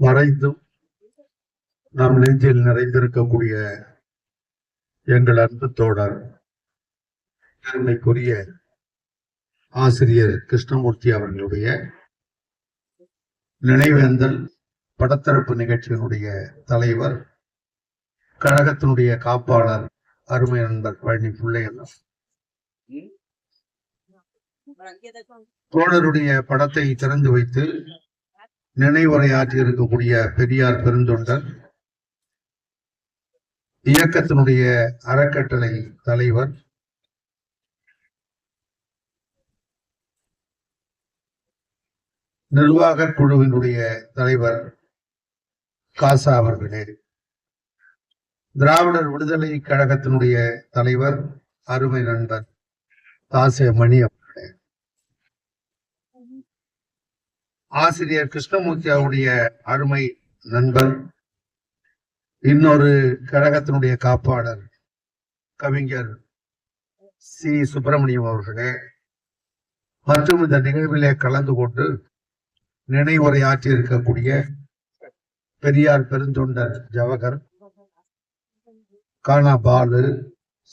மறைந்தும் நம் நெஞ்சில் நிறைந்திருக்கக்கூடிய எங்கள் அன்பு தோழர் பெருமைக்குரிய ஆசிரியர் கிருஷ்ணமூர்த்தி அவர்களுடைய நினைவேந்தல் படத்தரப்பு நிகழ்ச்சியினுடைய தலைவர் கழகத்தினுடைய காப்பாளர் அருமை நண்பர் பழனி பிள்ளையன் தோழருடைய படத்தை திறந்து வைத்து நினைவுரையாற்றி இருக்கக்கூடிய பெரியார் பெருந்தொண்டர் இயக்கத்தினுடைய அறக்கட்டளை தலைவர் நிர்வாக குழுவினுடைய தலைவர் காசா அவர்களே. திராவிடர் விடுதலை கழகத்தினுடைய தலைவர் அருமை நண்பர் தாசே மணியம் அவர்களே ஆசிரியர் கிருஷ்ணமூர்த்தி அவருடைய அருமை நண்பர் இன்னொரு கழகத்தினுடைய காப்பாளர் கவிஞர் சி. சுப்பிரமணியம் அவர்களே மற்றும் இந்த நிகழ்விலே கலந்து கொண்டு நினைவுரையாற்றி இருக்கக்கூடிய பெரியார் பெருந்தொண்டர் ஜவகர் கானா பாலு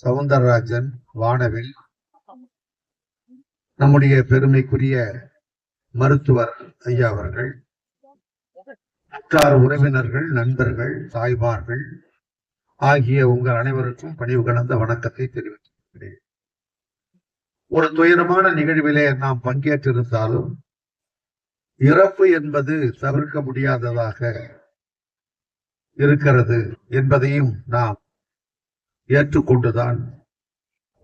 சவுந்தரராஜன் வானவில் நம்முடைய பெருமைக்குரிய மருத்துவர் ஐயா அவர்கள் உற்றார் உறவினர்கள் நண்பர்கள் தாய்மார்கள் ஆகிய உங்கள் அனைவருக்கும் பணிவு கலந்த வணக்கத்தை தெரிவிக்கிறேன் ஒரு துயரமான நிகழ்விலே நாம் பங்கேற்றிருந்தாலும் இறப்பு என்பது தவிர்க்க முடியாததாக இருக்கிறது என்பதையும் நாம் ஏற்றுக்கொண்டுதான்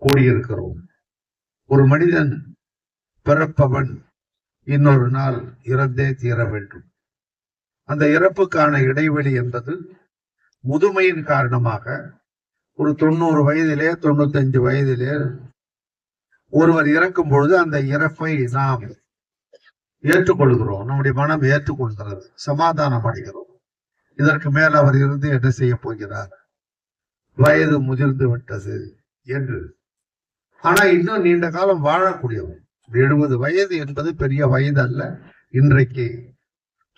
கூடியிருக்கிறோம். ஒரு மனிதன் பிறப்பவன் இன்னொரு நாள் இறந்தே தீர வேண்டும். அந்த இறப்புக்கான இடைவெளி என்பது முதுமையின் காரணமாக ஒரு தொண்ணூறு வயதிலே தொண்ணூத்தஞ்சு வயதிலே ஒருவர் இறக்கும் பொழுது அந்த இறப்பை நாம் ஏற்றுக்கொள்கிறோம். நம்முடைய மனம் ஏற்றுக்கொள்கிறது சமாதானம் அடைகிறோம் இதற்கு மேல் அவர் இருந்து என்ன செய்ய போகிறார்? வயது முதிர்ந்து விட்டது என்று. ஆனா இன்னும் நீண்ட காலம் வாழக்கூடியவர். எழுபது வயது என்பது பெரிய வயது அல்ல இன்றைக்கு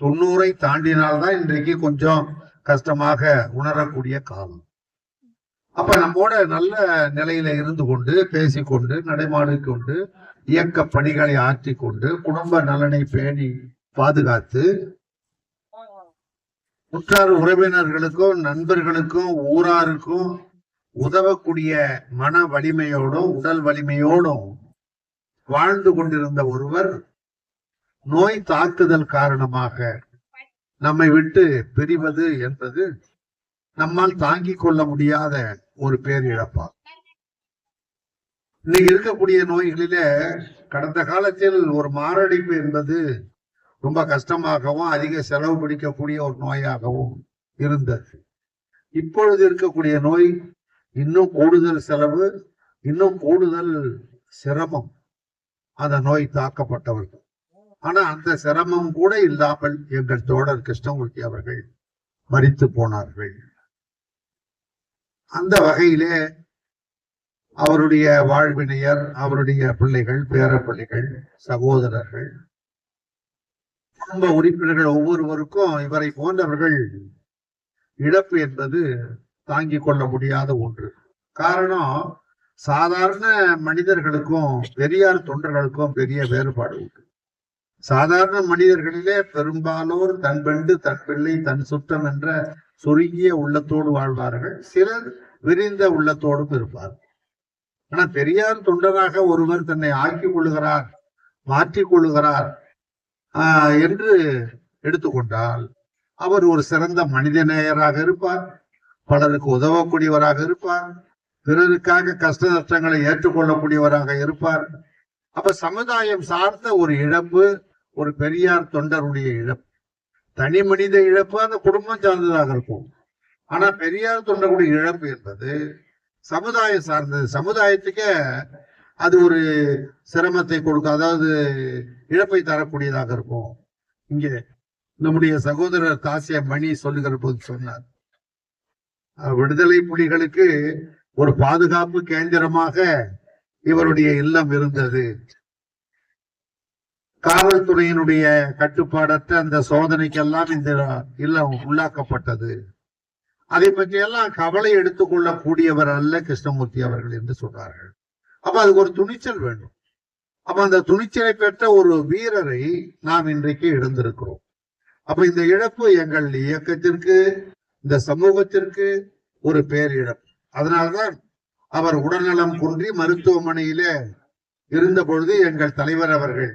தொண்ணூறை தாண்டினால்தான் இன்றைக்கு கொஞ்சம் கஷ்டமாக உணரக்கூடிய காலம். அப்ப நம்மோட நல்ல நிலையில இருந்து கொண்டு பேசிக்கொண்டு நடைமாடிக்கொண்டு இயக்க பணிகளை ஆற்றி கொண்டு குடும்ப நலனை பேணி பாதுகாத்து உற்றார் உறவினர்களுக்கும் நண்பர்களுக்கும் ஊராருக்கும் உதவக்கூடிய மன வலிமையோடும் உடல் வலிமையோடும் வாழ்ந்து கொண்டிருந்த ஒருவர் நோய் தாக்குதல் காரணமாக நம்மை விட்டு பிரிவது என்பது நம்மால் தாங்கிக் கொள்ள முடியாத ஒரு பேரிழப்பா. இன்னைக்கு இருக்கக்கூடிய நோய்களில கடந்த காலத்தில் ஒரு மாரடைப்பு என்பது ரொம்ப கஷ்டமாகவும் அதிக செலவு பிடிக்கக்கூடிய ஒரு நோயாகவும் இருந்தது. இப்பொழுது இருக்கக்கூடிய நோய் இன்னும் கூடுதல் செலவு இன்னும் கூடுதல் சிரமம். அந்த நோய் தாக்கப்பட்டவர்கள். ஆனா அந்த சிரமம் கூட இல்லாமல் எங்கள் தோழர் கிருஷ்ணமூர்த்தி அவர்கள் மறித்து போனார்கள். அந்த வகையிலே அவருடைய வாழ்வினையர் அவருடைய பிள்ளைகள் பேர பிள்ளைகள் சகோதரர்கள் குடும்ப உறுப்பினர்கள் ஒவ்வொருவருக்கும் இவரை போன்றவர்கள் இழப்பு என்பது தாங்கிக் கொள்ள முடியாத ஒன்று. காரணம் சாதாரண மனிதர்களுக்கும் பெரியார் தொண்டர்களுக்கும் பெரிய வேறுபாடு உண்டு. சாதாரண மனிதர்களிலே பெரும்பாலோர் தன் பெண்டு தன் பிள்ளை தன் சுற்றம் என்ற சுருங்கிய உள்ளத்தோடு வாழ்வார்கள். சிலர் விரிந்த உள்ளத்தோடும் இருப்பார்கள் ஆனா பெரியார் தொண்டராக ஒருவர் தன்னை ஆக்கிக் கொள்ளுகிறார் மாற்றிக் கொள்ளுகிறார் ஆஹ் என்று எடுத்துக்கொண்டால் அவர் ஒரு சிறந்த மனிதநேயராக இருப்பார் பலருக்கு உதவக்கூடியவராக இருப்பார் பிறருக்காக கஷ்ட நஷ்டங்களை ஏற்றுக்கொள்ளக்கூடியவராக இருப்பார். அப்ப சமுதாயம் சார்ந்த ஒரு இழப்பு ஒரு பெரியார் தொண்டருடைய இழப்பு. தனி மனித இழப்பு அந்த குடும்பம் சார்ந்ததாக இருக்கும். ஆனா பெரியார் தொண்டருடைய இழப்பு என்பது சமுதாயம் சார்ந்தது. சமுதாயத்துக்கே அது ஒரு சிரமத்தை கொடுக்கும். அதாவது இழப்பை தரக்கூடியதாக இருக்கும். இங்கே நம்முடைய சகோதரர் தாசிய மணி சொல்லுகிற போது சொன்னார். விடுதலை புலிகளுக்கு ஒரு பாதுகாப்பு கேந்திரமாக இவருடைய இல்லம் இருந்தது. காவல்துறையினுடைய கட்டுப்பாடற்ற அந்த சோதனைக்கெல்லாம் இந்த இல்லம் உள்ளாக்கப்பட்டது. அதை பற்றியெல்லாம் கவலை எடுத்துக்கொள்ளக்கூடியவர் அல்ல கிருஷ்ணமூர்த்தி அவர்கள் என்று சொல்றார்கள். அப்ப அதுக்கு ஒரு துணிச்சல் வேண்டும். அப்ப அந்த துணிச்சலை பெற்ற ஒரு வீரரை நாம் இன்றைக்கு இழந்திருக்கிறோம். அப்ப இந்த இழப்பு எங்கள் இயக்கத்திற்கு இந்த சமூகத்திற்கு ஒரு பேரிழப்பு. அதனால்தான் அவர் உடல்நலம் குன்றி மருத்துவமனையிலே இருந்த பொழுது எங்கள் தலைவர் அவர்கள்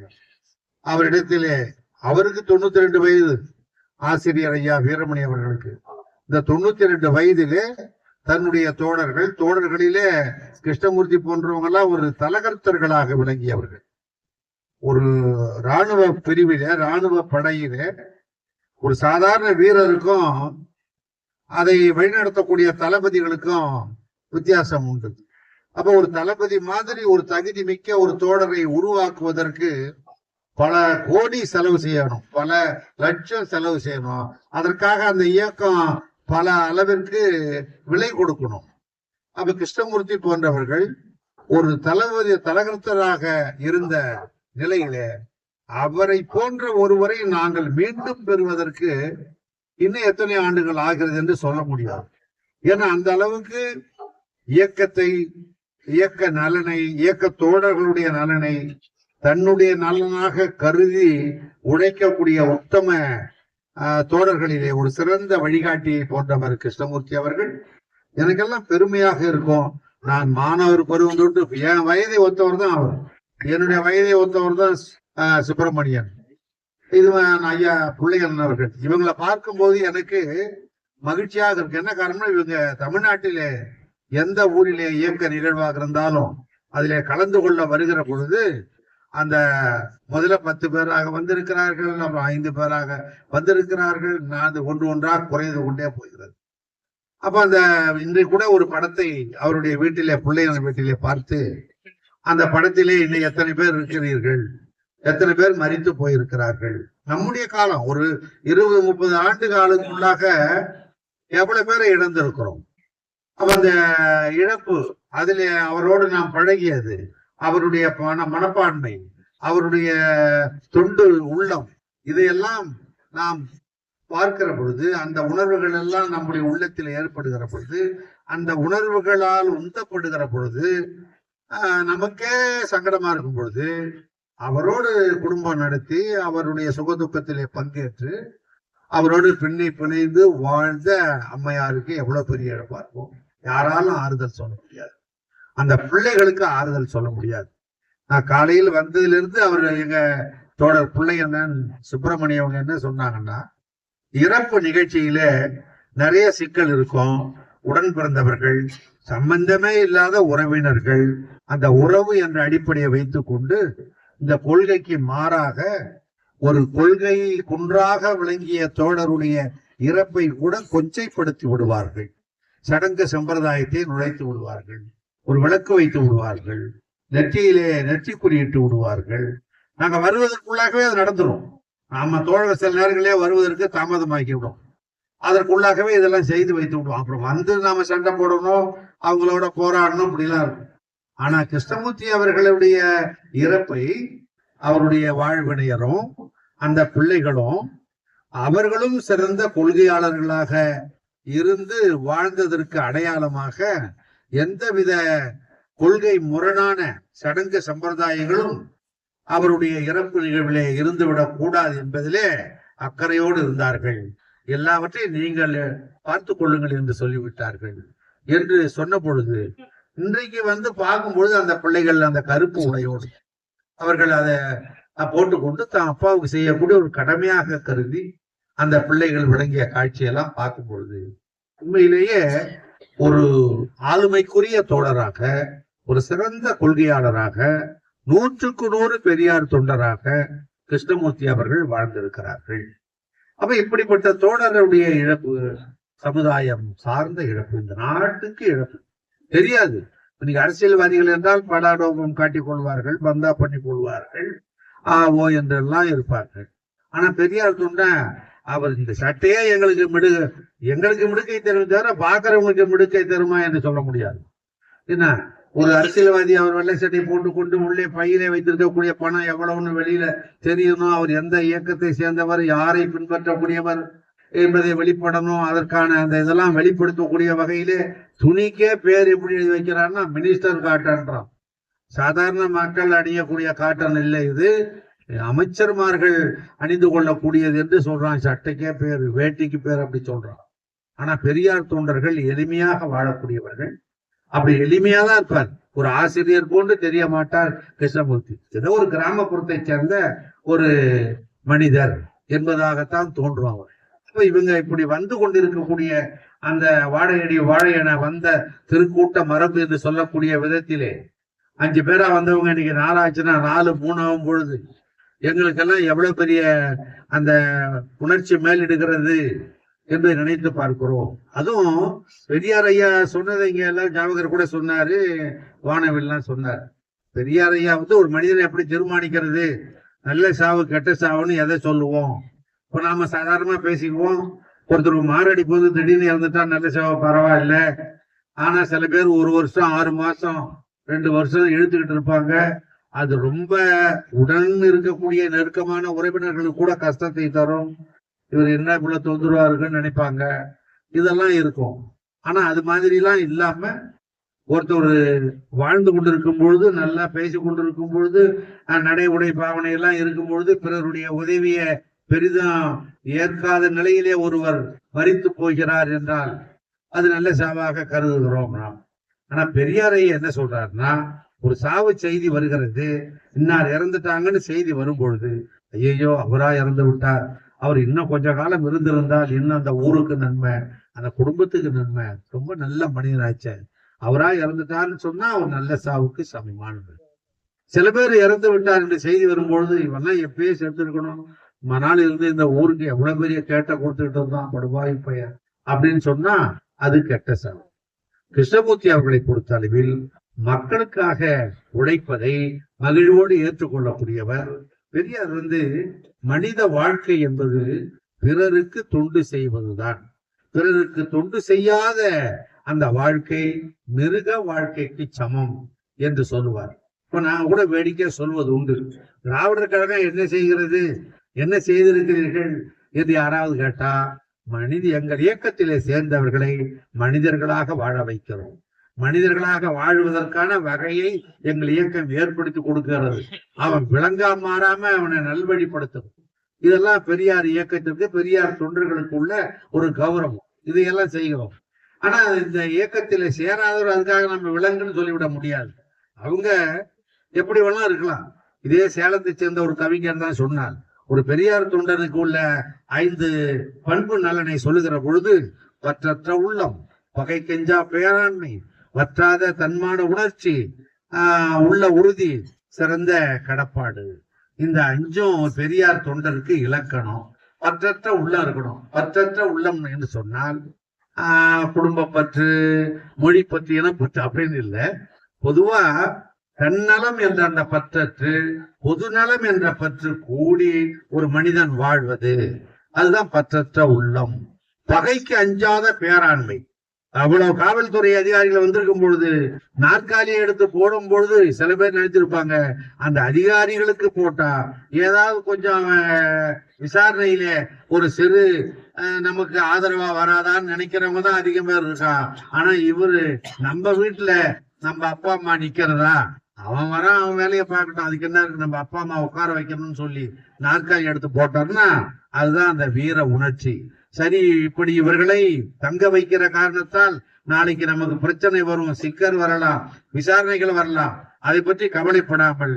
அவரிடத்திலே அவருக்கு தொண்ணூத்தி ரெண்டு வயது. ஆசிரியர் ஐயா வீரமணி அவர்களுக்கு. இந்த தொண்ணூத்தி ரெண்டு வயதிலே தன்னுடைய தோழர்கள் தோழர்களிலே கிருஷ்ணமூர்த்தி போன்றவங்க எல்லாம் ஒரு தலகர்த்தர்களாக விளங்கியவர்கள். ஒரு ராணுவ பிரிவில ராணுவ படையில ஒரு சாதாரண வீரருக்கும் அதை வழிநடத்தக்கூடிய தளபதிகளுக்கும் வித்தியாசம் உண்டு. அப்ப ஒரு தளபதி மாதிரி ஒரு தகுதி மிக்க ஒரு தோழரை உருவாக்குவதற்கு பல கோடி செலவு செய்யணும். பல லட்சம் செலவு செய்யணும். அதற்காக அந்த இயக்கம் பல அளவிற்கு விலை கொடுக்கணும். அப்ப கிருஷ்ணமூர்த்தி போன்றவர்கள் ஒரு தளபதி தலகர்த்தராக இருந்த நிலையில அவரை போன்ற ஒருவரை நாங்கள் மீண்டும் பெறுவதற்கு இன்னும் எத்தனை ஆண்டுகள் ஆகிறது என்று சொல்ல முடியாது. ஏன்னா அந்த அளவுக்கு இயக்கத்தை இயக்க நலனை இயக்க தோழர்களுடைய நலனை தன்னுடைய நலனாக கருதி உழைக்கக்கூடிய உத்தம ஆஹ், தோழர்களிலே ஒரு சிறந்த வழிகாட்டியை போன்றவர் கிருஷ்ணமூர்த்தி அவர்கள். எனக்கெல்லாம் பெருமையாக இருக்கும். நான் மாணவர் பருவம் தொட்டு என் வயதை ஒத்தவர் தான் அவர். என்னுடைய வயதை ஒத்தவர் தான் ஆஹ், சுப்பிரமணியன். இது நான் ஐயா பிள்ளைகன் அவர்கள். இவங்களை பார்க்கும்போது எனக்கு மகிழ்ச்சியாக இருக்கு. என்ன காரணம்னா இவங்க தமிழ்நாட்டிலே எந்த ஊரிலே இயக்க நிகழ்வாக இருந்தாலும் அதிலே கலந்து கொள்ள வருகிற பொழுது அந்த முதல்ல பத்து பேராக வந்திருக்கிறார்கள் அப்புறம் ஐந்து பேராக வந்திருக்கிறார்கள் நான் ஒன்று ஒன்றாக குறைந்து கொண்டே போகிறது. அப்ப அந்த இன்றைக்கு கூட ஒரு படத்தை அவருடைய வீட்டிலே பிள்ளைகள் வீட்டிலே பார்த்து அந்த படத்திலே இன்னும் எத்தனை பேர் இருக்கிறீர்கள்? எத்தனை பேர் மறித்து போயிருக்கிறார்கள்? நம்முடைய காலம் ஒரு இருபது முப்பது ஆண்டு காலத்துக்குள்ளாக எவ்வளவு பேரை இழந்திருக்கிறோம்? அப்ப அந்த இழப்பு அதுல அவரோடு நாம் பழகியது அவருடைய மன மனப்பான்மை அவருடைய தொண்டு உள்ளம் இதையெல்லாம் நாம் பார்க்கிற பொழுது அந்த உணர்வுகள் எல்லாம் நம்முடைய உள்ளத்தில் ஏற்படுகிற பொழுது அந்த உணர்வுகளால் உந்தப்படுகிற பொழுது நமக்கே சங்கடமா இருக்கும் பொழுது அவரோடு குடும்பம் நடத்தி அவருடைய சுகதுக்கத்திலே பங்கேற்று அவரோடு பின்னி பிணைந்து வாழ்ந்த அம்மையாருக்கு எவ்வளவு பெரிய இழப்பா இருக்கும்? யாராலும் ஆறுதல் சொல்ல முடியாது. அந்த பிள்ளைகளுக்கு ஆறுதல் சொல்ல முடியாது. நான் காலையில் வந்ததிலிருந்து அவர் எங்க தோழர் பிள்ளையண்ணன் சுப்பிரமணியம் என்ன சொன்னாங்கன்னா இறப்பு நிகழ்ச்சியில நிறைய சிக்கல் இருக்கும். உடன் பிறந்தவர்கள் சம்பந்தமே இல்லாத உறவினர்கள் அந்த உறவு என்ற அடிப்படையை வைத்துக் கொண்டு இந்த கொள்கைக்கு மாறாக ஒரு கொள்கை குன்றாக விளங்கிய தோழருடைய இறப்பை கூட கொச்சைப்படுத்தி விடுவார்கள். சடங்கு சம்பிரதாயத்தை நுழைத்து விடுவார்கள். ஒரு விளக்கு வைத்து விடுவார்கள். நெற்றியிலே நெற்றி குறியிட்டு விடுவார்கள். நாங்க வருவதற்குள்ளாகவே அது நடந்துடும் நாம தோழர் சில நேரங்களே வருவதற்கு தாமதமாக்கி விடும். அதற்குள்ளாகவே இதெல்லாம் செய்து வைத்து விடுவோம். அப்புறம் வந்து நாம சண்டை போடணும் அவங்களோட போராடணும் இப்படிலாம் இருக்கும். ஆனா கிருஷ்ணமூர்த்தி அவர்களுடைய இறப்பை அவருடைய வாழ்வினையரும் அந்த பிள்ளைகளும் அவர்களும் சிறந்த கொள்கையாளர்களாக இருந்து வாழ்ந்ததற்கு அடையாளமாக எந்தவித கொள்கை முரணான சடங்கு சம்பிரதாயங்களும் அவருடைய இறப்பு நிகழ்விலே இருந்துவிடக் கூடாது என்பதிலே அக்கறையோடு இருந்தார்கள். எல்லாவற்றையும் நீங்கள் பார்த்து கொள்ளுங்கள் என்று சொல்லிவிட்டார்கள். என்று சொன்ன பொழுது இன்றைக்கு வந்து பார்க்கும் பொழுது அந்த பிள்ளைகள் அந்த கருப்பு உடையோடு அவர்கள் அதை போட்டுக்கொண்டு தான் அப்பாவுக்கு செய்யக்கூடிய ஒரு கடமையாக கருதி அந்த பிள்ளைகள் விளங்கிய காட்சியெல்லாம் பார்க்கும் பொழுது உண்மையிலேயே ஒரு ஆளுமைக்குரிய தோழராக ஒரு சிறந்த கொள்கையாளராக நூற்றுக்கு நூறு பெரியார் தொண்டராக கிருஷ்ணமூர்த்தி அவர்கள் வாழ்ந்திருக்கிறார்கள். அப்ப இப்படிப்பட்ட தோழருடைய இழப்பு சமுதாயம் சார்ந்த இழப்பு இந்த நாட்டுக்கு இழப்பு தெரியாது. இன்னைக்கு அரசியல்வாதிகள் என்றால் படாடோபம் காட்டிக் கொள்வார்கள் பந்தா பண்ணி கொள்வார்கள் ஆ ஓ என்றெல்லாம் இருப்பார்கள். ஆனா பெரியார் தொண்ட அவர் இந்த சட்டையே எங்களுக்கு மிடுக எங்களுக்கு மிடுக்கை தரும் தவிர பாக்குறவங்களுக்கு மிடுக்கை தருமா என்று சொல்ல முடியாது. என்ன ஒரு அரசியல்வாதி அவர் வெள்ளை சட்டை போட்டு கொண்டு உள்ளே பையிலே வைத்திருக்கக்கூடிய பணம் எவ்வளவுன்னு வெளியில தெரியணும் அவர் எந்த இயக்கத்தை சேர்ந்தவர் யாரை பின்பற்றக்கூடியவர் என்பதை வெளிப்படணும். அதற்கான அந்த இதெல்லாம் வெளிப்படுத்தக்கூடிய வகையிலே துணிக்கே பேர் எப்படி எழுதி வைக்கிறான்னா மினிஸ்டர் காட்டன்றான். சாதாரண மக்கள் அணியக்கூடிய காட்டன் இல்லை இது. அமைச்சர்மார்கள் அணிந்து கொள்ளக்கூடியது என்று சொல்றான். சட்டைக்கே பேர் வேட்டிக்கு பேர் அப்படி சொல்றான். ஆனா பெரியார் தொண்டர்கள் எளிமையாக வாழக்கூடியவர்கள். அப்படி எளிமையா தான் இருப்பார். ஒரு ஆசிரியர் போன்று தெரிய மாட்டார் கிருஷ்ணமூர்த்தி. ஏதோ ஒரு கிராமப்புறத்தை சேர்ந்த ஒரு மனிதர் என்பதாகத்தான் தோன்றும் அவர். அப்ப இவங்க இப்படி வந்து கொண்டிருக்கக்கூடிய அந்த வாழையடி வாழையன வந்த திருக்கூட்ட மரபு என்று சொல்லக்கூடிய விதத்திலே அஞ்சு பேரா வந்தவங்க இன்னைக்கு நாலாச்சுன்னா நாலு மூணாகும் பொழுது. எங்களுக்கெல்லாம் எவ்வளவு பெரிய அந்த உணர்ச்சி மேலிடுகிறது என்று நினைத்து பார்க்கிறோம். அதுவும் பெரியார் ஐயா சொன்னதை இங்க எல்லாம் ஜாவகர் கூட சொன்னாரு வானவில்லாம் சொன்னார். பெரியார் ஐயா வந்து ஒரு மனிதனை எப்படி தீர்மானிக்கிறது நல்ல சாவு கெட்ட சாவுன்னு எதை சொல்லுவோம்? இப்ப நாம சாதாரணமா பேசிக்குவோம். ஒருத்தர் மாரடி போது திடீர்னு இறந்துட்டா நல்ல சேவை பரவாயில்ல. ஆனா சில பேர் ஒரு வருஷம் ஆறு மாசம் ரெண்டு வருஷம் இழுத்துக்கிட்டு இருப்பாங்க. அது ரொம்ப உடன் இருக்கக்கூடிய நெருக்கமான உறவினர்களுக்கு கூட கஷ்டத்தை தரும். இவர் என்ன இவ்வளவு தொந்தரவா இருக்குன்னு நினைப்பாங்க. இதெல்லாம் இருக்கும். ஆனா அது மாதிரிலாம் இல்லாம ஒருத்தர் வாழ்ந்து கொண்டிருக்கும் பொழுது நல்லா பேசி கொண்டிருக்கும் பொழுது நடை உடை பாவனை எல்லாம் இருக்கும் பொழுது பிறருடைய உதவியை பெரிதும் ஏற்காத நிலையிலே ஒருவர் மறித்து போகிறார் என்றால் அது நல்ல சாவாக கருதுகிறோம் நாம். ஆனா பெரியாரை என்ன சொல்றாருன்னா ஒரு சாவு செய்தி வருகிறது இன்னார் இறந்துட்டாங்கன்னு செய்தி வரும் பொழுது ஐயோ அவரா இறந்து விட்டார். அவர் இன்னும் கொஞ்ச காலம் இருந்திருந்தால் இன்னும் அந்த ஊருக்கு நன்மை அந்த குடும்பத்துக்கு நன்மை. ரொம்ப நல்ல மனிதனாச்சே அவரா இறந்துட்டார்னு சொன்னா அவர் நல்ல சாவுக்கு சமமானது சில பேர் இறந்து விட்டார் என்று செய்தி வரும்பொழுது இவெல்லாம் எப்பயே சேர்த்திருக்கணும் மனால் இந்த ஊருக்கு எவ்வளவு பெரிய கேட்ட கொடுத்துக்கிட்டு இருந்தான் படுபாய் பையன் அப்படின்னு சொன்னா அது கெட்ட செலவு. கிருஷ்ணமூர்த்தி அவர்களை பொறுத்த அளவில் மக்களுக்காக உழைப்பதை மகிழ்வோடு ஏற்றுக்கொள்ளக்கூடியவர். பெரியார் வந்து மனித வாழ்க்கை என்பது பிறருக்கு தொண்டு செய்வதுதான். பிறருக்கு தொண்டு செய்யாத அந்த வாழ்க்கை மிருக வாழ்க்கைக்கு சமம் என்று சொல்லுவார். இப்ப நான் கூட வேடிக்கை சொல்வது உண்டு. திராவிடர் கழகம் என்ன செய்கிறது? என்ன செய்திருக்கிறீர்கள்? என்று யாராவது கேட்டா மனித எங்கள் இயக்கத்திலே சேர்ந்தவர்களை மனிதர்களாக வாழ வைக்கிறோம். மனிதர்களாக வாழ்வதற்கான வகையை எங்கள் இயக்கம் ஏற்படுத்தி கொடுக்கிறது. அவன் விளங்கா மாறாம அவனை நல்வழிப்படுத்தும். இதெல்லாம் பெரியார் இயக்கத்திற்கு பெரியார் தொண்டர்களுக்குள்ள ஒரு கௌரவம். இதையெல்லாம் செய்கிறோம். ஆனா இந்த இயக்கத்தில சேராதவர் அதுக்காக நம்ம விலங்குன்னு சொல்லிவிட முடியாது. அவங்க எப்படி வேணா இருக்கலாம். இதே சேலத்தை சேர்ந்த ஒரு கவிஞர் தான் சொன்னார் ஒரு பெரியார் தொண்டருக்கு உள்ள ஐந்து பண்பு நலனை சொல்லுகிற பொழுது வற்றற்ற உள்ளம் பகை கெஞ்சா பேராண்மை வற்றாத தன்மான உணர்ச்சி உள்ள உறுதி சிறந்த கடப்பாடு. இந்த அஞ்சும் பெரியார் தொண்டருக்கு இலக்கணம். பற்றற்ற உள்ளம் இருக்கணும். பற்றற்ற உள்ளம் என்று சொன்னால் ஆஹ் குடும்ப பற்று மொழி பற்று இனப்பற்று அப்படின்னு இல்லை. பொதுவா தன்னலம் என்ற அந்த பற்றற்று பொதுநலம் என்ற பற்று கூடி ஒரு மனிதன் வாழ்வது. அதுதான் பற்றற்ற உள்ளம். பகைக்கு அஞ்சாத பேராண்மை. அவ்வளவு காவல்துறை அதிகாரிகள் வந்திருக்கும் பொழுது நாற்காலியை எடுத்து போடும் பொழுது சில பேர் நினைச்சிருப்பாங்க அந்த அதிகாரிகளுக்கு போட்டா ஏதாவது கொஞ்சம் விசாரணையில ஒரு சிறு அஹ், நமக்கு ஆதரவா வராதான்னு நினைக்கிறவங்க தான் அதிகம் பேர் இருக்கான். ஆனா இவரு நம்ம வீட்டுல நம்ம அப்பா அம்மா நிக்கிறதா? அவன் வரான் அவன் வேலையை பார்க்கட்டும். அதுக்கு என்ன இருக்கு? நம்ம அப்பா அம்மா உட்கார வைக்கணும்னு சொல்லி நாற்காலி எடுத்து போட்டார்னா அதுதான் அந்த வீர உணர்ச்சி. சரி இப்படி இவர்களை தங்க வைக்கிற காரணத்தால் நாளைக்கு நமக்கு பிரச்சனை வரும் சிக்கர் வரலாம் விசாரணைகள் வரலாம். அதை பற்றி கவலைப்படாமல்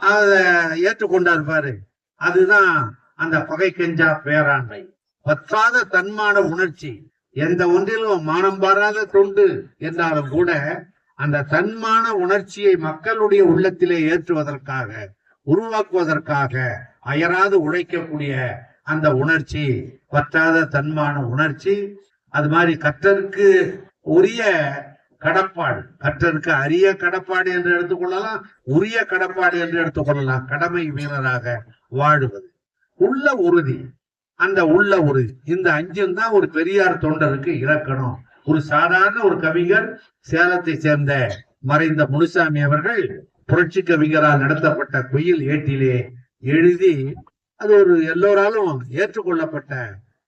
அதை ஏற்றுக்கொண்டா இருப்பாரு அதுதான் அந்த பகை கெஞ்சா பேராண்மை. பற்றாத தன்மான உணர்ச்சி. எந்த ஒன்றிலும் மானம் பாராத தொண்டு. என்றாலும் கூட அந்த தன்மான உணர்ச்சியை மக்களுடைய உள்ளத்திலே ஏற்றுவதற்காக உருவாக்குவதற்காக அயராது உழைக்கக்கூடிய அந்த உணர்ச்சி பற்றாத தன்மான உணர்ச்சி அது மாதிரி கற்றருக்கு உரிய கடப்பாடு கற்றருக்கு அரிய கடப்பாடு என்று எடுத்துக்கொள்ளலாம் உரிய கடப்பாடு என்று எடுத்துக்கொள்ளலாம் கடமை வீரராக வாழுவது. உள்ள உறுதி. அந்த உள்ள உறுதி. இந்த அஞ்சும் தான் ஒரு பெரியார் தொண்டருக்கு இறக்கணும். ஒரு சாதாரண ஒரு கவிஞர் சேலத்தை சேர்ந்த மறைந்த முனுசாமி அவர்கள் புரட்சி கவிஞரால் நடத்தப்பட்ட குயில் ஏட்டிலே எழுதி அது ஒரு எல்லோராலும் ஏற்றுக்கொள்ளப்பட்ட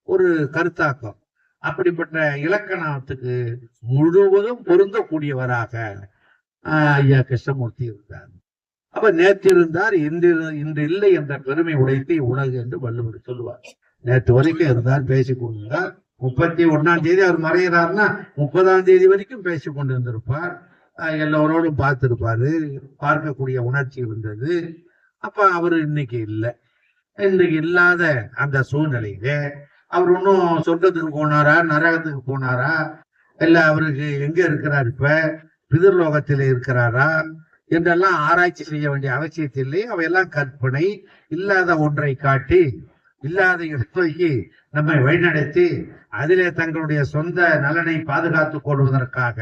ஒரு கருத்தாக்கம். அப்படிப்பட்ட இலக்கணத்துக்கு முழுவதும் பொருந்தக்கூடியவராக ஐயா கிருஷ்ணமூர்த்தி இருந்தார். அப்ப நேற்று இருந்தார் இன்று இன்று இல்லை என்ற பெருமை உடைத்து உலகு என்று வள்ளுவர் சொல்லுவார். நேற்று வரைக்கும் இருந்தார் பேசிக் கொண்டிருந்தார். முப்பத்தி ஒன்னாம் தேதி அவர் மறைகிறாருன்னா முப்பதாம் தேதி வரைக்கும் பேசி கொண்டு வந்திருப்பார் எல்லோரோடும் பார்த்துருப்பாரு. பார்க்கக்கூடிய உணர்ச்சி இருந்தது. அப்ப அவர் இன்னைக்கு இல்லை. இன்னைக்கு இல்லாத அந்த சூழ்நிலையில அவர் இன்னும் சொர்க்கத்துக்கு போனாரா நரகத்துக்கு போனாரா? இல்ல அவருக்கு எங்க இருக்கிறார் இப்ப? பிதிர்லோகத்தில் இருக்கிறாரா? என்றெல்லாம் ஆராய்ச்சி செய்ய வேண்டிய அவசியத்தில்லை. அவையெல்லாம் கற்பனை இல்லாத ஒன்றை காட்டி இல்லாத இடத்துக்கு நம்மை வழிநடத்தி அதிலே தங்களுடைய சொந்த நலனை பாதுகாத்துக் கொள்வதற்காக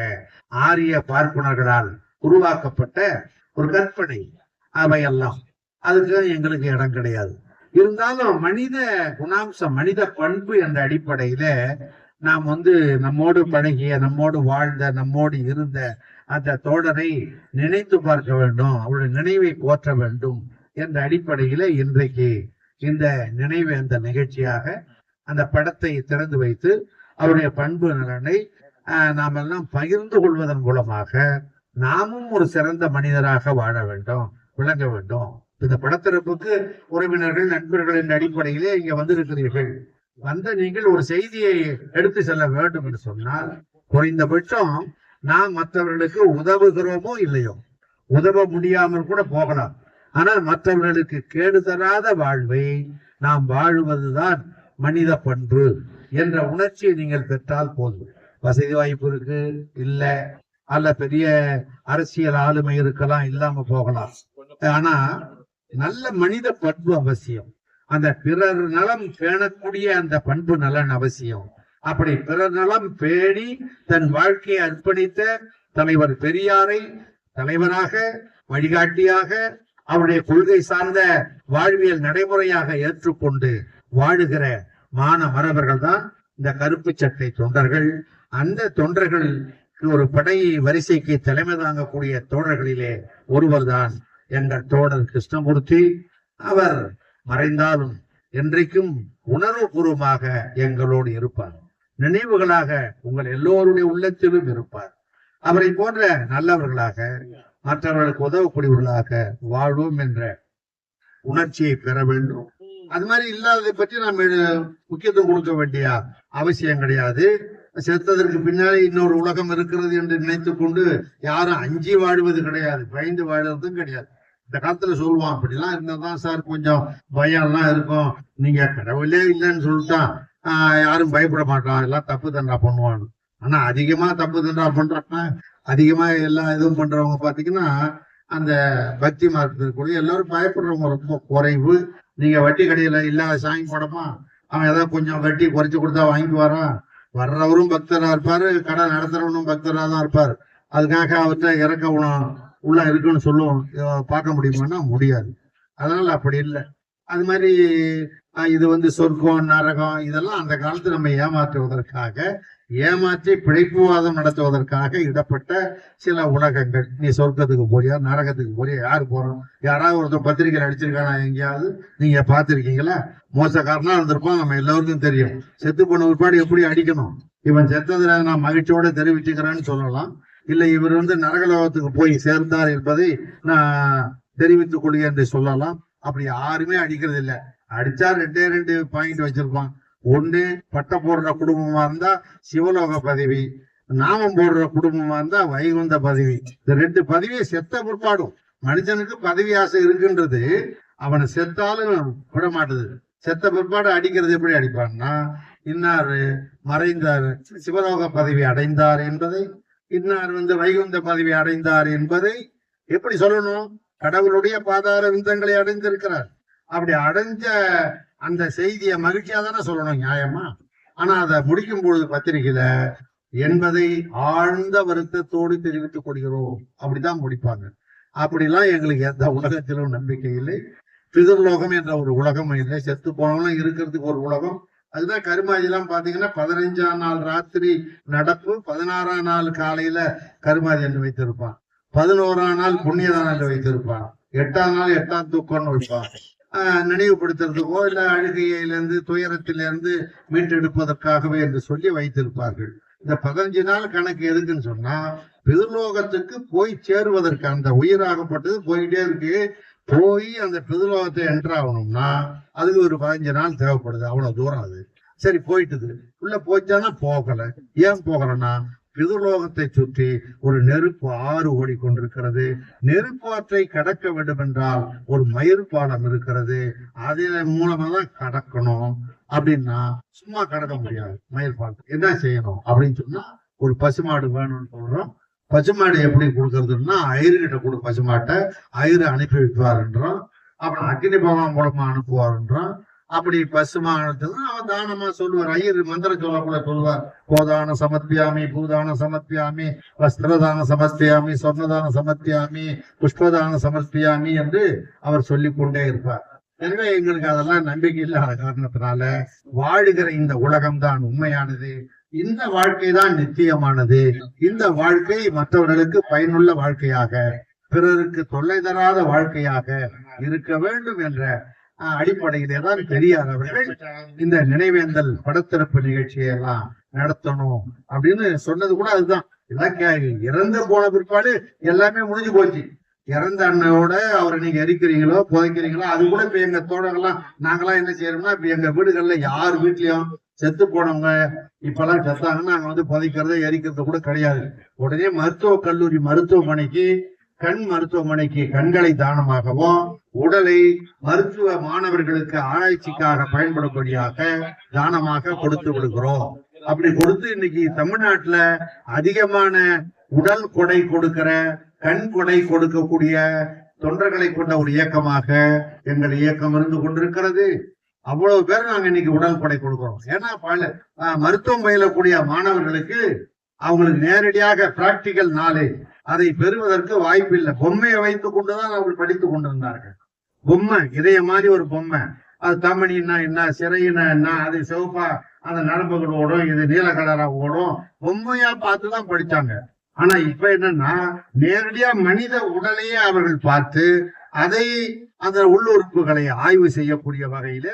ஆரிய பார்ப்பனர்களால் உருவாக்கப்பட்ட ஒரு கற்பனை அவையெல்லாம் அதுக்கு எங்களுக்கு இடம் கிடையாது. இருந்தாலும் மனித குணாம்சம் மனித பண்பு என்ற அடிப்படையில நாம் வந்து நம்மோடு பழகிய நம்மோடு வாழ்ந்த நம்மோடு இருந்த அந்த தோழரை நினைத்து பார்க்க வேண்டும் அவருடைய நினைவை போற்ற வேண்டும் என்ற அடிப்படையில இன்றைக்கு இந்த நினைவு அந்த நிகழ்ச்சியாக அந்த படத்தை திறந்து வைத்து அவருடைய பண்பு நலனை நாம் எல்லாம் பகிர்ந்து கொள்வதன் மூலமாக நாமும் ஒரு சிறந்த மனிதராக வாழ வேண்டும் விளங்க வேண்டும். இந்த படத்திறப்புக்கு உறவினர்கள் நண்பர்களின் அடிப்படையிலே இங்க வந்திருக்கிறீர்கள். வந்த நீங்கள் ஒரு செய்தியை எடுத்து செல்ல வேண்டும் என்று சொன்னால் குறைந்தபட்சம் நாம் மற்றவர்களுக்கு உதவுகிறோமோ இல்லையோ உதவ முடியாமல் கூட போகலாம். ஆனால் மற்றவர்களுக்கு கேடு தராத வாழ்வை நாம் வாழுவதுதான் மனித பண்பு என்ற உணர்ச்சியை நீங்கள் பெற்றால் போதும். வசதி வாய்ப்பு இருக்கு இல்ல அல்ல பெரிய அரசியல் ஆளுமை இருக்கலாம் இல்லாம போகலாம். ஆனா நல்ல மனித பண்பு அவசியம். அந்த பிறர் நலம் பேணக்கூடிய அந்த பண்பு நலன் அவசியம். அப்படி பிறர் நலம் பேணி தன் வாழ்க்கையை அர்ப்பணித்த தலைவர் பெரியாரை தலைவராக வழிகாட்டியாக அவருடைய கொள்கை சார்ந்த வாழ்வியல் நடைமுறையாக ஏற்றுக்கொண்டு வாழுகிற மான மரபர்கள் தான் இந்த கருப்பு சட்டை தொண்டர்கள். அந்த தொண்டர்கள் ஒரு படை வரிசைக்கு தலைமை தாங்கக்கூடிய தோழர்களிலே ஒருவர்தான் எங்கள் தோழர் கிருஷ்ணமூர்த்தி. அவர் மறைந்தாலும் என்றைக்கும் உணர்வுபூர்வமாக எங்களோடு இருப்பார். நினைவுகளாக உங்கள் எல்லோருடைய உள்ளத்திலும் இருப்பார். அவரை போன்ற நல்லவர்களாக மற்றவர்களுக்கு உதவக்கூடியவர்களாக வாழ்வோம் என்ற உணர்ச்சியை பெற வேண்டும். அது மாதிரி இல்லாததை பற்றி நாம் முக்கியத்துவம் கொடுக்க வேண்டிய அவசியம் கிடையாது. செத்ததற்கு பின்னாலே இன்னொரு உலகம் இருக்கிறது என்று நினைத்துக் கொண்டு யாரும் அஞ்சி வாழ்வது கிடையாது. பயந்து வாழுறதும் கிடையாது. இந்த காலத்துல சொல்லுவான் அப்படிலாம் இருந்தாதான் சார் கொஞ்சம் பயம் எல்லாம் இருக்கும். நீங்க கடவுளே இல்லைன்னு சொல்லிட்டா ஆஹ் யாரும் பயப்பட மாட்டான். எல்லாம் தப்பு தண்டா பண்ணுவான் ஆனா அதிகமா தப்பு தண்டா பண்றப்ப அதிகமா எல்லா இதுவும் பண்றவங்க பாத்தீங்கன்னா அந்த பக்தி மார்க்கத்துக்குள்ள எல்லாரும் பயப்படுறவங்க ரொம்ப குறைவு. நீங்க வட்டி கடையில இல்லாத சாமி படமா அவன் ஏதாவது கொஞ்சம் வட்டி குறைச்சு கொடுத்தா வாங்கி வரான் வர்றவரும் பக்தரா இருப்பாரு கடை நடத்துறவனும் பக்தரா தான் இருப்பார். அதுக்காக அவர்கிட்ட இறக்க உணம் உள்ள இருக்குன்னு சொல்லுவோம். பார்க்க முடியுமான்னா முடியாது. அதனால அப்படி இல்லை. அது மாதிரி இது வந்து சொர்க்கம் நரகம் இதெல்லாம் அந்த காலத்து நம்ம ஏமாற்றுவதற்காக ஏமாற்றி பிழைப்புவாதம் நடத்துவதற்காக இடப்பட்ட சில உலகங்கள் நீ சொர்க்கத்துக்கு போறியா நரகத்துக்கு போறியா யாரு போறோம்? யாராவது ஒருத்தர் பத்திரிக்கையில் அடிச்சிருக்கானா எங்கேயாவது? நீங்க பார்த்துருக்கீங்களா? மோசக்காரனா இருந்திருப்பான் நம்ம எல்லாருக்கும் தெரியும். செத்து போன உட்பாடு எப்படி அடிக்கணும்? இவன் செத்ததுல நான் மகிழ்ச்சியோட தெரிவிச்சுக்கிறேன்னு சொல்லலாம். இல்லை இவர் வந்து நரகலோகத்துக்கு போய் சேர்ந்தார் என்பதை நான் தெரிவித்துக் கொள்கிறேன் என்று சொல்லலாம். அப்படி யாருமே அடிக்கிறது இல்லை அடிச்சா ரெண்டே ரெண்டு பாயிண்ட் வச்சிருப்பான். ஒன்று பட்டம் போடுற குடும்பமா இருந்தா சிவலோக பதவி நாமம் போடுற குடும்பமா இருந்தா வைகுந்த பதவி. இந்த ரெண்டு பதவியை செத்த பிற்பாடும் மனுஷனுக்கு பதவி ஆசை இருக்குன்றது. அவனை செத்தாலும் விட மாட்டுது செத்த பிற்பாடு அடிக்கிறது எப்படி அடிப்பான்னா இன்னார் மறைந்தார் சிவலோக பதவி அடைந்தார் என்பதை இன்னார் வந்து வைகுந்த பதவி அடைந்தார் என்பதை எப்படி சொல்லணும்? கடவுளுடைய பாதார விந்தங்களை அடைந்திருக்கிறார். அப்படி அடைஞ்ச அந்த செய்தியை மகிழ்ச்சியா தானே சொல்லணும் நியாயமா? ஆனா அதை முடிக்கும் பொழுது பத்திரிகையில என்பதை ஆழ்ந்த வருத்தத்தோடு தெரிவித்துக் கொள்கிறோம். அப்படிதான் முடிப்பாங்க. அப்படிலாம் எங்களுக்கு எந்த உலகத்திலும் நம்பிக்கை இல்லை. பிதர்லோகம் என்ற ஒரு உலகம் இல்லை. செத்து போனவங்களும் இருக்கிறதுக்கு ஒரு உலகம். அதுதான் கருமாதிலாம் பாத்தீங்கன்னா பதினைஞ்சாம் நாள் ராத்திரி நடப்பு பதினாறாம் நாள் காலையில கருமாதி என்று வைத்திருப்பான். பதினோராம் நாள் புண்ணியதானம் வைத்திருப்பான். எட்டாம் நாள் எட்டாம் தூக்கம்னு வைப்பான். நினைவுபடுத்துறதுக்கோ இல்ல அழுகையிலிருந்து துயரத்திலிருந்து மீட்டெடுப்பதற்காகவே என்று சொல்லி வைத்திருப்பார்கள். இந்த பதினஞ்சு நாள் கணக்கு எதுக்குன்னு சொன்னா பிதுலோகத்துக்கு போய் சேருவதற்கு அந்த உயிராகப்பட்டது போயிட்டே இருக்கு. போய் அந்த பிதுலோகத்தை என்ட்ராகணும்னா அதுக்கு ஒரு பதினஞ்சு நாள் தேவைப்படுது. அவ்வளவு தூரம் அது. சரி போயிட்டுது. உள்ள போச்சானா போகல. ஏன் போகலன்னா பிதுலோகத்தை சுற்றி ஒரு நெருப்பு ஆறு ஓடிக்கொண்டிருக்கிறது. நெருப்பாற்றை கடக்க வேண்டும் என்றால் ஒரு மயிர் பாலம் இருக்கிறது. அதில மூலமா தான் கடக்கணும் அப்படின்னா சும்மா கடக்க முடியாது. மயில் பாலம் என்ன செய்யணும் அப்படின்னு சொன்னா ஒரு பசுமாடு வேணும்னு சொல்றோம். பசுமாடு எப்படி கொடுக்கறதுன்னா ஐயர்கிட்ட கொடு பசுமாட்டை. ஐயரு அனுப்பி வைப்பாருன்றோம். அப்புறம் அக்னி பகவான் மூலமா அனுப்புவாருன்றோம். அப்படி பசுமானதுன்னா அவன் தானமா சொல்லுவார். ஐயர் மந்திரம் சொல்லக்குள்ள சொல்லுவார். கோதான சமர்ப்பியாமி பூதான சமர்ப்பியாமி வஸ்திரதான சமர்ப்பியாமி சொர்ணதான சமர்ப்பியாமி புஷ்பதான சமர்ப்பியாமி என்று அவர் சொல்லிக் கொண்டே இருப்பார். எனவே எங்களுக்கு அதெல்லாம் நம்பிக்கை இல்லாத காரணத்தினால வாழுகிற இந்த உலகம் தான் உண்மையானது. இந்த வாழ்க்கை தான் நித்தியமானது. இந்த வாழ்க்கை மற்றவர்களுக்கு பயனுள்ள வாழ்க்கையாக பிறருக்கு தொல்லை தராத வாழ்க்கையாக இருக்க வேண்டும் என்ற அடிப்படையிலே தான் பெரியார் அவர்கள் இந்த நினைவேந்தல் படத்திறப்பு நிகழ்ச்சியை எல்லாம் நடத்தணும் அப்படின்னு சொன்னது கூட அதுதான். எல்லாம் கே- இறந்து போன பிற்பாடு எல்லாமே முடிஞ்சு போச்சு. இறந்த அண்ணனோட அவரை நீங்க எரிக்கிறீங்களோ புதைக்கிறீங்களோ அது கூட இப்ப எங்க தோழர்கள்லாம் நாங்களாம் என்ன செய்யறோம்னா இப்ப எங்க வீடுகள்ல யார் வீட்லயும் செத்து போனவங்க இப்பெல்லாம் செத்தாங்கன்னா நாங்க வந்து புதைக்கிறத எரிக்கிறது கூட கிடையாது. உடனே மருத்துவக் கல்லூரி மருத்துவமனைக்கு கண் மருத்துவமனைக்கு கண்களை தானமாகவும் உடலை மருத்துவ மாணவர்களுக்கு ஆராய்ச்சிக்காக பயன்படும்படியாக தானமாக கொடுத்து விடுகிறோம். அப்படி கொடுத்து இன்னைக்கு தமிழ்நாட்டுல அதிகமான உடல் கொடை கொடுக்கிற கண் கொடை கொடுக்கக்கூடிய தொண்டர்களை கொண்ட ஒரு இயக்கமாக எங்கள் இயக்கம் இருந்து கொண்டிருக்கிறது. அவ்வளவு பேர் நாங்க இன்னைக்கு உடல் கொடை கொடுக்கிறோம். ஏன்னா பல மருத்துவம் பயிலக்கூடிய மாணவர்களுக்கு அவங்களுக்கு நேரடியாக பிராக்டிக்கல் நாலேஜ் அதை பெறுவதற்கு வாய்ப்பில்லை. பொம்மையை வைத்துக் கொண்டுதான் அவர்கள் படித்துக் கொண்டிருந்தார்கள். பொம்மை இதய மாதிரி ஒரு பொம்மை. அது தமணின்னா என்ன சிறையினா என்ன அது சிவப்பா அந்த நடப்புகள் ஓடும் இது நீல கலரா ஓடும். பொம்மையா பார்த்துதான் படிச்சாங்க. ஆனா இப்ப என்னன்னா நேரடியா மனித உடலையே அவர்கள் பார்த்து அதை அந்த உள்ளுறுப்புகளை ஆய்வு செய்யக்கூடிய வகையில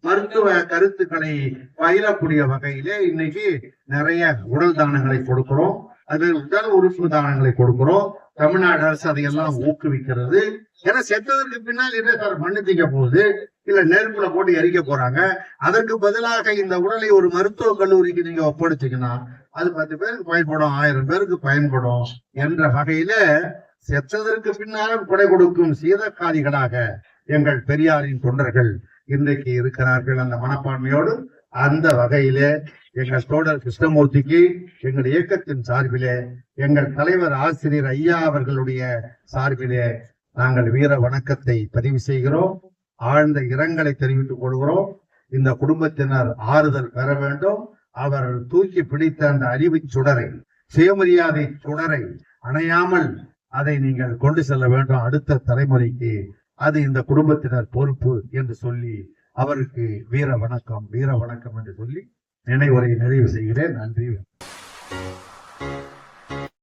மருத்துவ கருத்துக்களை பயிலக்கூடிய வகையிலே இன்னைக்கு நிறைய உடல் தானங்களை கொடுக்கிறோம். அது உடல் உறுப்பு தானங்களை கொடுக்கிறோம். தமிழ்நாடு அரசு அதையெல்லாம் ஊக்குவிக்கிறது. ஏன்னா செத்ததற்கு பின்னால் என்ன சார் மண்ணு தீக்க போகுது. இல்ல நெருப்புல போட்டு எரிக்க போறாங்க. அதற்கு பதிலாக இந்த உடலை ஒரு மருத்துவ கல்லூரிக்கு நீங்க ஒப்படைச்சீங்கன்னா அது பத்து பேருக்கு பயன்படும் ஆயிரம் பேருக்கு பயன்படும் என்ற வகையில செத்ததற்கு பின்னாலும் கொடை கொடுக்கும் சீதக்காதிகளாக எங்கள் பெரியாரின் தொண்டர்கள் இன்றைக்கு இருக்கிறார்கள். அந்த மனப்பான்மையோடு அந்த வகையிலே எங்கள் தோழர் கிருஷ்ணமூர்த்திக்கு எங்கள் இயக்கத்தின் சார்பிலே எங்கள் தலைவர் ஆசிரியர் ஐயா அவர்களுடைய சார்பிலே நாங்கள் வீர வணக்கத்தை பதிவு செய்கிறோம். ஆழ்ந்த இரங்கலை தெரிவித்துக் கொள்கிறோம். இந்த குடும்பத்தினர் ஆறுதல் பெற வேண்டும். அவர் தூக்கி பிடித்த அந்த அறிவு சுடரை சுயமரியாதை சுடரை அணையாமல் அதை நீங்கள் கொண்டு செல்ல வேண்டும். அடுத்த தலைமுறைக்கு அது இந்த குடும்பத்தினர் பொறுப்பு என்று சொல்லி அவருக்கு வீர வணக்கம் வீர வணக்கம் என்று சொல்லி நினைவுரை நிறைவு செய்கிறேன். நன்றி.